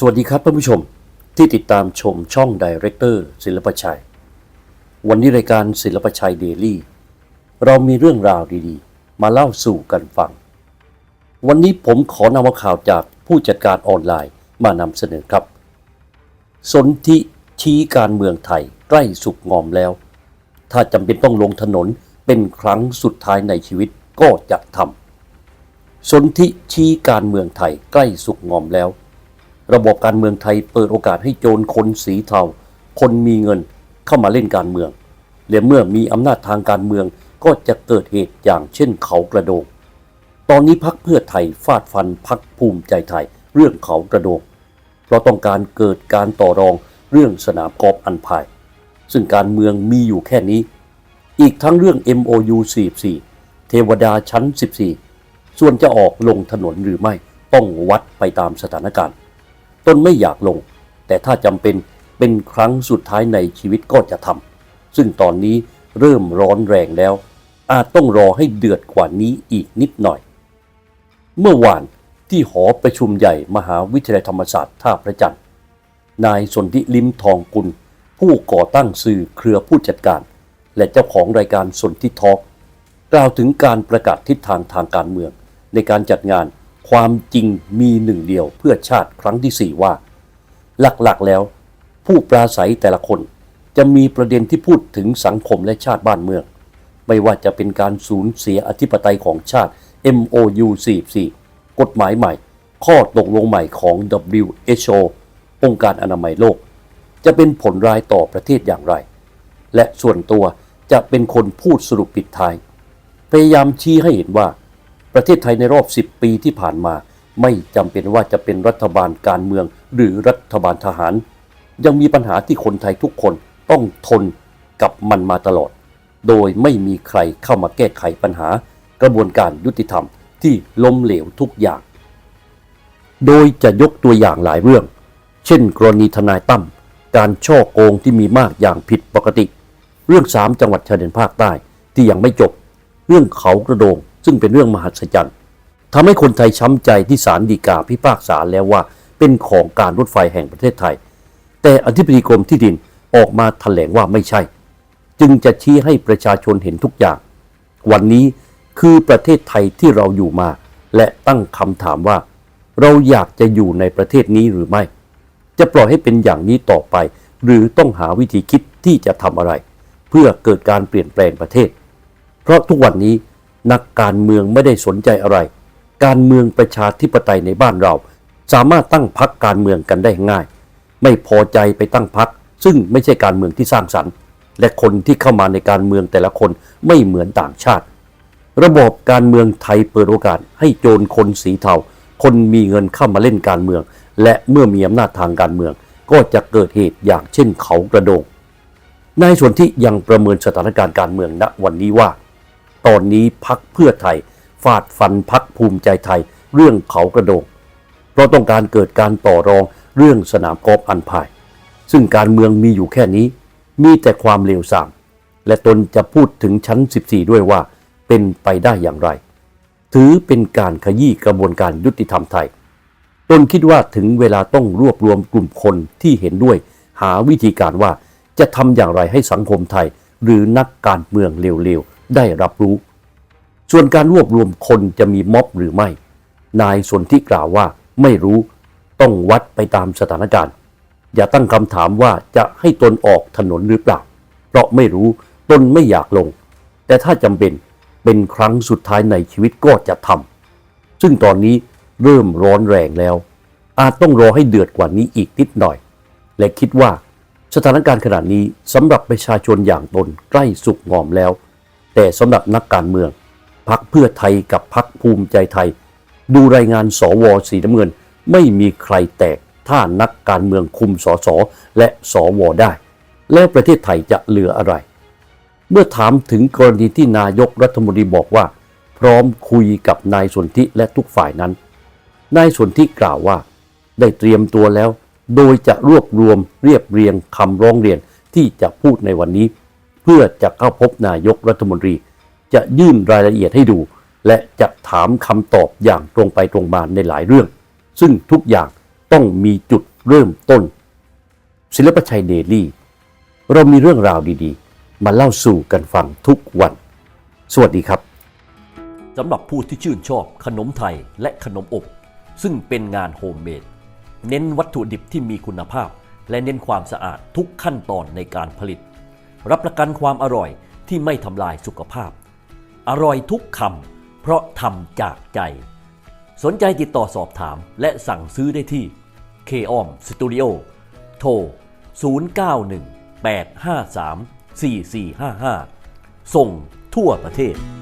สวัสดีครับท่านผู้ชมที่ติดตามชมช่องดีเรคเตอร์ศิลปชัย วันนี้รายการศิลปชัยเดลี่ เรามีเรื่องราวดีๆ มาเล่าสู่กันฟัง วันนี้ผมขอนำข่าวจากผู้จัดการออนไลน์มานำเสนอครับ สนธิชี้การเมืองไทยใกล้สุกงอมแล้ว ถ้าจำเป็นต้องลงถนนเป็นครั้งสุดท้ายในชีวิตก็จะทำสนธิชี้การเมืองไทยใกล้สุกงอมแล้ว ระบบการเมืองไทยเปิดโอกาสให้โจรคนสีเทา คนมีเงินเข้ามาเล่นการเมือง และเมื่อมีอำนาจทางการเมืองก็จะเกิดเหตุอย่างเช่นเขากระโดง ตอนนี้พักเพื่อไทยฟาดฟันพักภูมิใจไทยเรื่องเขากระโดง เพราะต้องการเกิดการต่อรองเรื่องสนามกอล์ฟอันพาย ซึ่งการเมืองมีอยู่แค่นี้ อีกทั้งเรื่อง MOU 44 เทวดาชั้น 14 ส่วนจะออกลงถนนหรือไม่ต้องวัดไปตามสถานการณ์ ตนไม่อยากลง แต่ถ้าจำเป็นเป็นครั้งสุดท้ายในชีวิตก็จะทำซึ่งตอนนี้เริ่มร้อนแรงแล้ว อาจต้องรอให้เดือดกว่านี้อีกนิดหน่อย เมื่อวานที่หอประชุมใหญ่มหาวิทยาลัยธรรมศาสตร์ท่าพระจันทร์นายสนธิลิมทองกุล ผู้ก่อตั้งสื่อเครือผู้จัดการ และเจ้าของรายการสนธิทอกกล่าวถึงการประกาศทิศทางทางการเมือง ในการจัดงาน ความจริงมีหนึ่งเดียวเพื่อชาติครั้งที่สี่ว่า หลักๆแล้ว ผู้ปราศัยแต่ละคนจะมีประเด็นที่พูดถึงสังคมและชาติบ้านเมือง ไม่ว่าจะเป็นการสูญเสียอธิปไตยของชาติ MOU 44กฎหมายใหม่ ข้อตกลงใหม่ของ WHO องค์การอนามัยโลก จะเป็นผลร้ายต่อประเทศอย่างไร และส่วนตัวจะเป็นคนพูดสรุปปิดท้าย พยายามชี้ให้เห็นว่า ประเทศไทยในรอบ 10 ปีที่ผ่านมา ไม่จำเป็นว่าจะเป็นรัฐบาลการเมือง หรือรัฐบาลทหาร ยังมีปัญหาที่คนไทยทุกคนต้องทนกับมันมาตลอด โดยไม่มีใครเข้ามาแก้ไขปัญหา กระบวนการยุติธรรมที่ล้มเหลวทุกอย่าง โดยจะยกตัวอย่างหลายเรื่อง เช่น กรณีทนายตั้มการช่อโกงที่มีมากอย่างผิดปกติ เรื่องสามจังหวัดชายแดนภาคใต้ที่ยังไม่จบ เรื่องเขากระโดงซึ่งเป็นเรื่องมหัศจรรย์ทำให้คนไทยช้ำใจที่ศาลฎีกาพิพากษาแล้วว่าเป็นของการรถไฟแห่งประเทศไทย แต่อธิบดีกรมที่ดินออกมาแถลงว่าไม่ใช่ จึงจะชี้ให้ประชาชนเห็นทุกอย่าง วันนี้คือประเทศไทยที่เราอยู่มา และตั้งคำถามว่า เราอยากจะอยู่ในประเทศนี้หรือไม่ จะปล่อยให้เป็นอย่างนี้ต่อไป หรือต้องหาวิธีคิดที่จะทำอะไร เพื่อเกิดการเปลี่ยนแปลงประเทศ เพราะทุกวันนี้ นักการเมืองไม่ได้สนใจอะไร การเมืองประชาธิปไตยในบ้านเรา สามารถตั้งพักการเมืองกันได้ง่าย ไม่พอใจไปตั้งพัก ซึ่งไม่ใช่การเมืองที่สร้างสรรค์ และคนที่เข้ามาในการเมืองแต่ละคนไม่เหมือนต่างชาติ ระบบการเมืองไทยเปิดโอกาสให้โจรคนสีเทาคนมีเงินเข้ามาเล่นการเมือง และเมื่อมีอำนาจทางการเมือง ก็จะเกิดเหตุอย่างเช่นเขากระโดงนายส่วนที่ยังประเมินสถานการณ์การเมืองณวันนี้ว่า ตอนนี้พักเพื่อไทย ฟาดฟันพักภูมิใจไทย เรื่องเขากระโดงเพราะต้องการเกิดการต่อรองเรื่องสนามกอล์ฟอันพาย ซึ่งการเมืองมีอยู่แค่นี้ มีแต่ความเลวทราม และตนจะพูดถึงชั้น 14 ด้วยว่า เป็นไปได้อย่างไร ถือเป็นการขยี้กระบวนการยุติธรรมไทย ตนคิดว่าถึงเวลาต้องรวบรวมกลุ่มคนที่เห็นด้วย หาวิธีการว่าจะทำอย่างไรให้สังคมไทย หรือนักการเมืองเลวๆ ได้รับรู้ ส่วนการรวบรวมคนจะมีม็อบหรือไม่ นายสนที่กล่าวว่าไม่รู้ต้องวัดไปตามสถานการณ์ อย่าตั้งคำถามว่าจะให้ตนออกถนนหรือเปล่า เพราะไม่รู้ตนไม่อยากลง แต่ถ้าจำเป็นเป็นครั้งสุดท้ายในชีวิตก็จะทำซึ่งตอนนี้เริ่มร้อนแรงแล้ว อาจต้องรอให้เดือดกว่านี้อีกนิดหน่อย และคิดว่าสถานการณ์ขนาดนี้สำหรับประชาชนอย่างตนใกล้สุกงอมแล้ว แต่สำหรับนักการเมืองพักเพื่อไทยกับพักภูมิใจไทย ดูรายงานสวสีน้ำเงิน ไม่มีใครแตกถ้านักการเมืองคุมสสและสวได้ แล้วประเทศไทยจะเหลืออะไร เมื่อถามถึงกรณีที่นายกรัฐมนตรีบอกว่า พร้อมคุยกับนายสนธิและทุกฝ่ายนั้น นายสนธิกล่าวว่า ได้เตรียมตัวแล้ว โดยจะรวบรวมเรียบเรียงคำร้องเรียนที่จะพูดในวันนี้ พื่อจะเข้าพบนายกรัฐมนตรี จะยื่นรายละเอียดให้ดู และจะถามคำตอบอย่างตรงไปตรงมาในหลายเรื่อง ซึ่งทุกอย่างต้องมีจุดเริ่มต้น ศิลปชัยเดลี่ เรามีเรื่องราวดีๆ มาเล่าสู่กันฟังทุกวัน สวัสดีครับสำหรับผู้ที่ชื่นชอบขนมไทยและขนมอบ ซึ่งเป็นงานโฮมเมดเน้นวัตถุดิบที่มีคุณภาพ และเน้นความสะอาดทุกขั้นตอนในการผลิต รับประกันความอร่อยที่ไม่ทำลายสุขภาพ อร่อยทุกคำเพราะทำจากใจ สนใจติดต่อสอบถามและสั่งซื้อได้ที่ k o m Studio โทร 091 853 4455 ส่งทั่วประเทศ